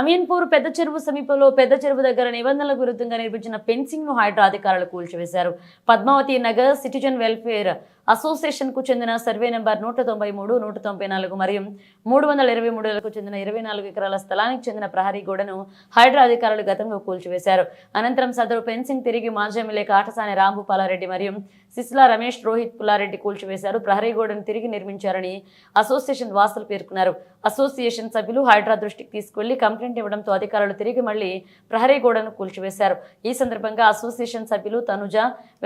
అమీన్పూర్ పెద్ద చెరువు సమీపంలో పెద్ద చెరువు దగ్గర నిబంధనలకు విరుద్ధంగా నిర్మించిన ఫెన్సింగ్ను హైడ్రా అధికారులు కూల్చివేశారు. పద్మావతి నగర్ సిటిజన్ వెల్ఫేర్ అసోసియేషన్కు చెందిన సర్వే నెంబర్ నూట తొంభై మూడు నూట తొంభై నాలుగు మరియు మూడు వందల ఇరవై మూడులకు చెందిన ఇరవై నాలుగు ఎకరాల స్థలానికి చెందిన ప్రహరీ గోడను హైడ్రా అధికారులు గతంలో కూల్చివేశారు. అనంతరం సదరు ఫెన్సింగ్ తిరిగి మాజీ ఎమ్మెల్యే కాటసాని రాంభూపాలారెడ్డి మరియు సిస్లా రమేష్ రోహిత్ పుల్లారెడ్డి కూల్చివేశారు. ప్రహరీ గోడను తిరిగి నిర్మించారని అసోసియేషన్ వాసులు పేర్కొన్నారు. అసోసియేషన్ సభ్యులు హైడ్రా దృష్టికి తీసుకెళ్ళి కంప్లైంట్ ఇవ్వడంతో అధికారులు తిరిగి మళ్ళీ ప్రహరీ గోడను కూల్చివేశారు. ఈ సందర్భంగా అసోసియేషన్ సభ్యులు తనుజ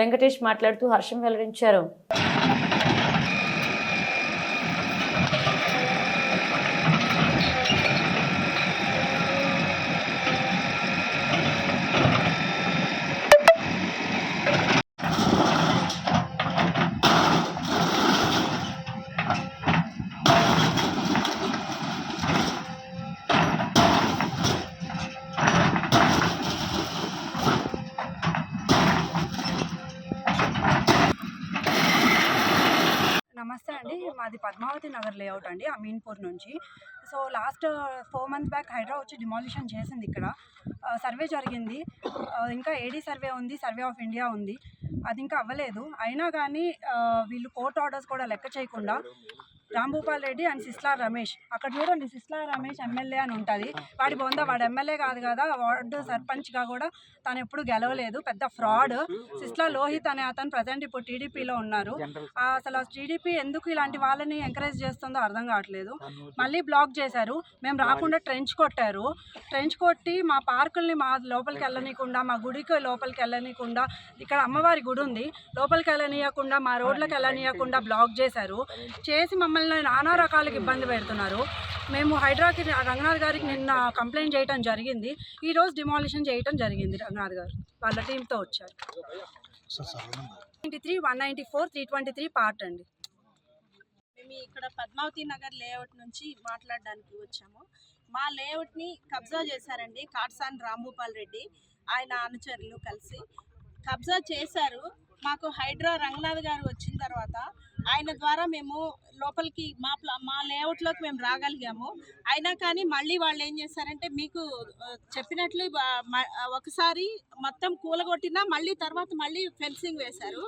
వెంకటేష్ మాట్లాడుతూ హర్షం వెల్లడించారు. అండి మాది పద్మావతి నగర్ లేఅవుట్ అండి అమీన్పూర్ నుంచి. So last four months back HYDRAA వచ్చి డిమాలిషన్ చేసింది ఇక్కడ. సర్వే జరిగింది. ఇంకా ఏడీ సర్వే ఉంది సర్వే ఆఫ్ ఇండియా ఉంది. అది ఇంకా అవ్వలేదు. అయినా కానీ వీళ్ళు కోర్ట్ ఆర్డర్స్ కూడా లెక్క చేయకుండా రాంభూపాల్ రెడ్డి అండ్ సిస్లా రమేష్. అక్కడ చూడండి సిస్లా రమేష్ ఎమ్మెల్యే అని ఉంటుంది. వాడి బొంద వాడు ఎమ్మెల్యే కాదు కదా వార్డు సర్పంచ్గా కూడా తను ఎప్పుడు గెలవలేదు. పెద్ద ఫ్రాడ్. సిస్లా లోహిత్ అనే అతను ప్రజెంట్ ఇప్పుడు టీడీపీలో ఉన్నారు. అసలు టీడీపీ ఎందుకు ఇలాంటి వాళ్ళని ఎంకరేజ్ చేస్తుందో అర్థం కావట్లేదు. మళ్ళీ బ్లాక్ చేశారు. మేము రాకుండా ట్రెంచ్ కొట్టారు. ట్రెంచ్ కొట్టి మా పార్కుల్ని మా లోపలికి వెళ్ళనీయకుండా మా గుడికి లోపలికి వెళ్ళనీయకుండా ఇక్కడ అమ్మవారి గుడి ఉంది. లోపలికి వెళ్ళనీయకుండా మా రోడ్లకు వెళ్ళనీయకుండా బ్లాక్ చేశారు. చేసి మమ్మల్ని నానా రకాలకు ఇబ్బంది పెడుతున్నారు. మేము హైడ్రాకి రంగనాథ్ గారికి నిన్న కంప్లైంట్ చేయడం జరిగింది. ఈరోజు డిమాలిషన్ చేయడం జరిగింది రంగనాథ్ గారు. వాళ్ళ టీంతో వచ్చారు. Ninety three one ninety four three twenty three part అండి. మేము ఇక్కడ పద్మావతి నగర్ లేఅవుట్ నుంచి మాట్లాడడానికి వచ్చాము. మా లేఅవుట్ని కబ్జా చేశారండి కాట్సాన్ రాంభూపాల్ రెడ్డి ఆయన అనుచరులు కలిసి. కబ్జా చేశారు. మాకు హైడ్రా రంగనాథ్ గారు వచ్చిన తర్వాత ఆయన ద్వారా మేము లోపలికి మా మా లేఅవుట్లోకి మేము రాగలిగాము. అయినా కానీ మళ్ళీ వాళ్ళు ఏం చేశారంటే మీకు చెప్పినట్లు ఒకసారి మొత్తం కూలగొట్టినా మళ్ళీ తర్వాత మళ్ళీ ఫెన్సింగ్ వేశారు.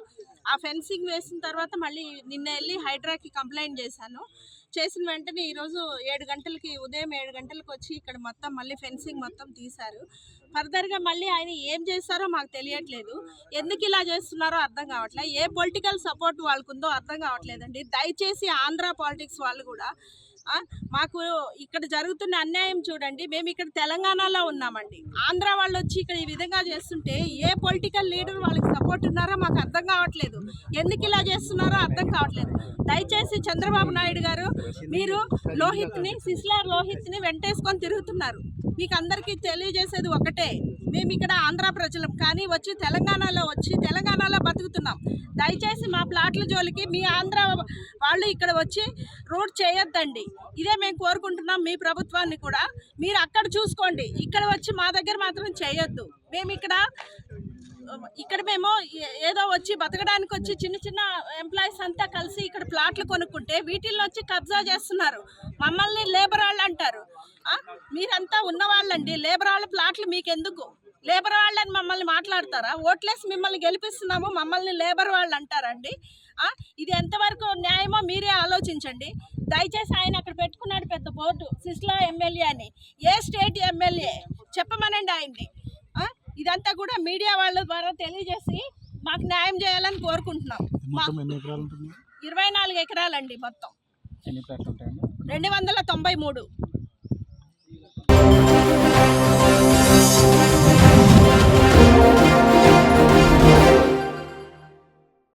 ఆ ఫెన్సింగ్ వేసిన తర్వాత మళ్ళీ నిన్న వెళ్ళి హైడ్రాకి కంప్లైంట్ చేశాను. చేసిన వెంటనే ఈరోజు ఏడు గంటలకి ఉదయం ఏడు గంటలకు వచ్చి ఇక్కడ మొత్తం మళ్ళీ ఫెన్సింగ్ మొత్తం తీశారు. ఫర్దర్గా మళ్ళీ ఆయన ఏం చేస్తారో మాకు తెలియట్లేదు. ఎందుకు ఇలా చేస్తున్నారో అర్థం కావట్లేదు. ఏ పొలిటికల్ సపోర్ట్ వాళ్ళకు ఉందో అర్థం కావట్లేదండి. దయచేసి ఆంధ్ర పాలిటిక్స్ వాళ్ళు కూడా మాకు ఇక్కడ జరుగుతున్న అన్యాయం చూడండి. మేము ఇక్కడ తెలంగాణలో ఉన్నామండి. ఆంధ్ర వాళ్ళు వచ్చి ఇక్కడ ఈ విధంగా చేస్తుంటే ఏ పొలిటికల్ లీడర్ వాళ్ళకి సపోర్ట్ ఉన్నారో మాకు అర్థం కావట్లేదు. ఎందుకు ఇలా చేస్తున్నారో అర్థం కావట్లేదు. దయచేసి చంద్రబాబు నాయుడు గారు మీరు లోహిత్ని సిస్లార్ లోహిత్ని వెంటేసుకొని తిరుగుతున్నారు. మీకు అందరికీ తెలియజేసేది ఒకటే. మేము ఇక్కడ ఆంధ్ర ప్రజలం. కానీ వచ్చి తెలంగాణలో వచ్చి తెలంగాణలో బతుకుతున్నాం. దయచేసి మా ప్లాట్ల జోలికి మీ ఆంధ్ర వాళ్ళు ఇక్కడ వచ్చి రోడ్ చేయొద్దండి. ఇదే మేము కోరుకుంటున్నాం మీ ప్రభుత్వాన్ని కూడా. మీరు అక్కడ చూసుకోండి. ఇక్కడ వచ్చి మా దగ్గర మాత్రం చేయొద్దు. మేము ఇక్కడ ఇక్కడ మేము ఏదో వచ్చి బతకడానికి వచ్చి చిన్న చిన్న ఎంప్లాయీస్ అంతా కలిసి ఇక్కడ ప్లాట్లు కొనుక్కుంటే వీటిల్లో వచ్చి కబ్జా చేస్తున్నారు. మమ్మల్ని లేబర్ వాళ్ళు అంటారు. మీరంతా ఉన్నవాళ్ళండి. లేబర్ వాళ్ళ ప్లాట్లు మీకు ఎందుకు లేబర్ వాళ్ళని మమ్మల్ని మాట్లాడతారా? ఓట్లేసి మిమ్మల్ని గెలిపిస్తున్నాము మమ్మల్ని లేబర్ వాళ్ళు అంటారండి. ఇది ఎంతవరకు న్యాయమో మీరే ఆలోచించండి. దయచేసి ఆయన అక్కడ పెట్టుకున్నాడు పెద్ద బోర్డు సిస్లా ఎమ్మెల్యే అని. ఏ స్టేట్ ఎమ్మెల్యే? చెప్పమనండి ఆయన్ని. ఇదంతా కూడా మీడియా వాళ్ళ ద్వారా తెలియజేసి మాకు న్యాయం చేయాలని కోరుకుంటున్నాం. ఇరవై నాలుగు ఎకరాలండి మొత్తం. రెండు వందల తొంభై మూడు.